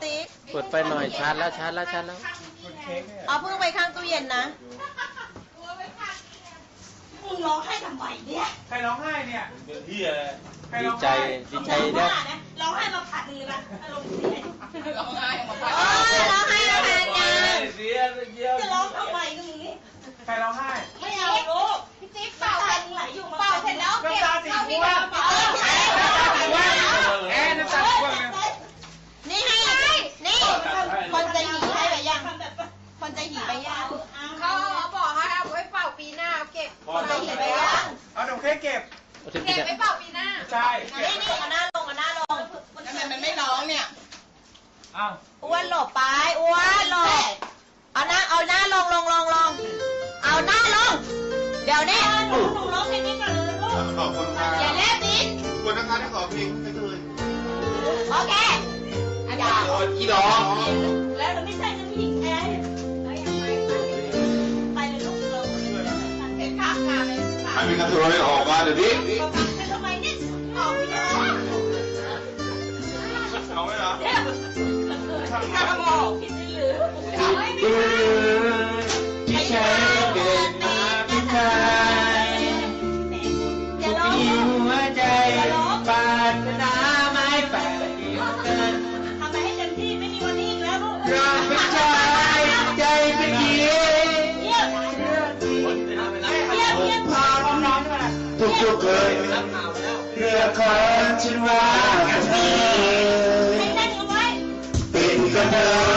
ชาร์จแล้วชาร์จแล้วชาร์จแล้วเอาเพิ่งไปข้างตู้เย็นนะมึงร้องไห้ทำไมเนี่ยใครร้องไห้เนี่ยเป็นที่อะไรใครดีร้องใจไห้ดีใจร้องนะไห้นะ ร้องไห้มาผัดมือนะอารมณ์เสียเออร้องไห้แล้วแทนกันเสียเยี่ยมจะร้องทำไมก็มึงนี่ใครร้องไห้ ไม่เอาลูกพี่จิ๊บเป่ากันไหลอยู่มาเป่าเสร็จแล้วเก็บน้ำตาสีเข้าที่ม่วกงระเป๋า แอนน้ำตาสีม่วงเลย นี่ให้ นี่ คนใจหีให้ไปยัง คนใจหีไปยังเขาบอกให้เอาไว้เป่าปีหน้าเก็บพอคนใจจะหีไปยังเอาดอกเค้กเก็บเอาถึงเก็บจะไว้เป่าปีหน้า ใช่นี่นี่เอาหน้าลงเอาหน้าลงทำไมมันไม่ร้องเนี่ยอ้าวอ้วนหลบไปอ้วนหลบเอาหน้าเอาหน้าลงลงลงลงเอาหน้าลง เดี๋ยวนี้หนูหนูร้องเพลงนี้ก่อนเลยลูกขอบคุณค่ะอย่าแลบลิ้นขอบคุณนะคะที่ขอเพลงให้เลยโอเคอย่ากี่ดอก ใครเป็นกระเทยออกมาเดี๋ยวนี้ไปทำไมเนี่ยออกไม่ได้เอาไหมเหรอเนี่ยถ้าเราออกผิดหรือที่ฉันเกิด ทุกๆเลยเพื่อขอฉันว่าเธอให้เต้นกันไว้เป็นกันเลย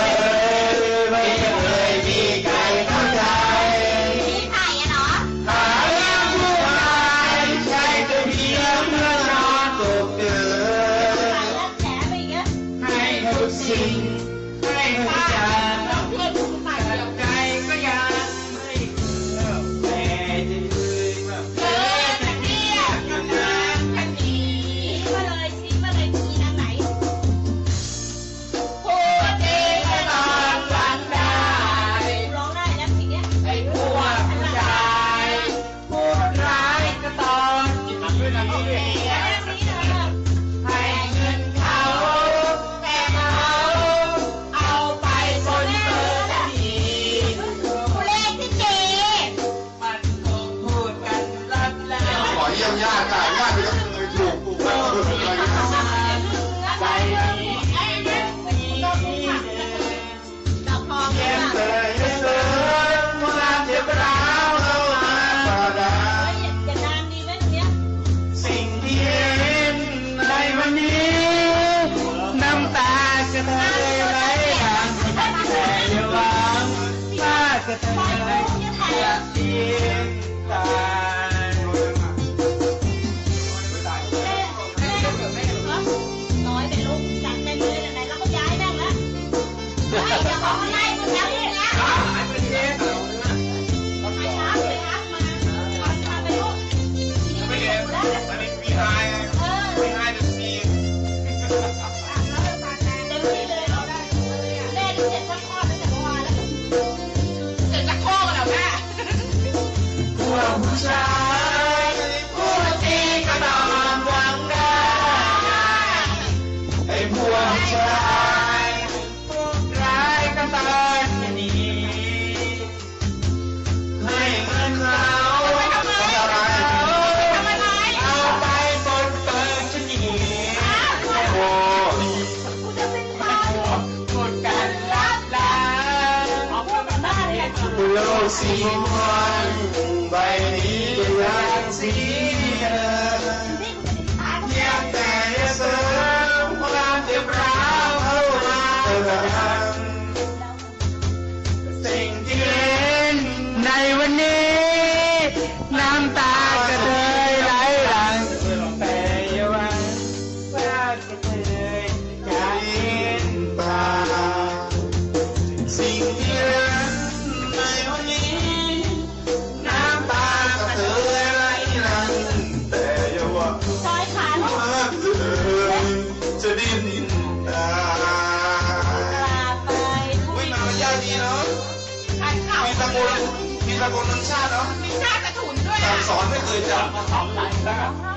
เยี่ยมญาติค่ะญาติเป็นกระเทยถูกปลูกแบบอะไรอย่างเงี้ยใจนี้ไอ้เนี่ยดอกทองเก็เนี่ยบเลยเสริมความเจ็บร้าวเข้ามาประดาเฮ้ยอย่านานดีไหมตรงเนี้ยสิ่ง เเงินเขาเอาไปบนเปิดฉันหนีโอ้เป็นบ้าเลยหมดกันรับลาออกมาบ้าเลยโลกสีม่วงใบนี้ยังสีเดิม สอนไม่เคยจำร้องไห้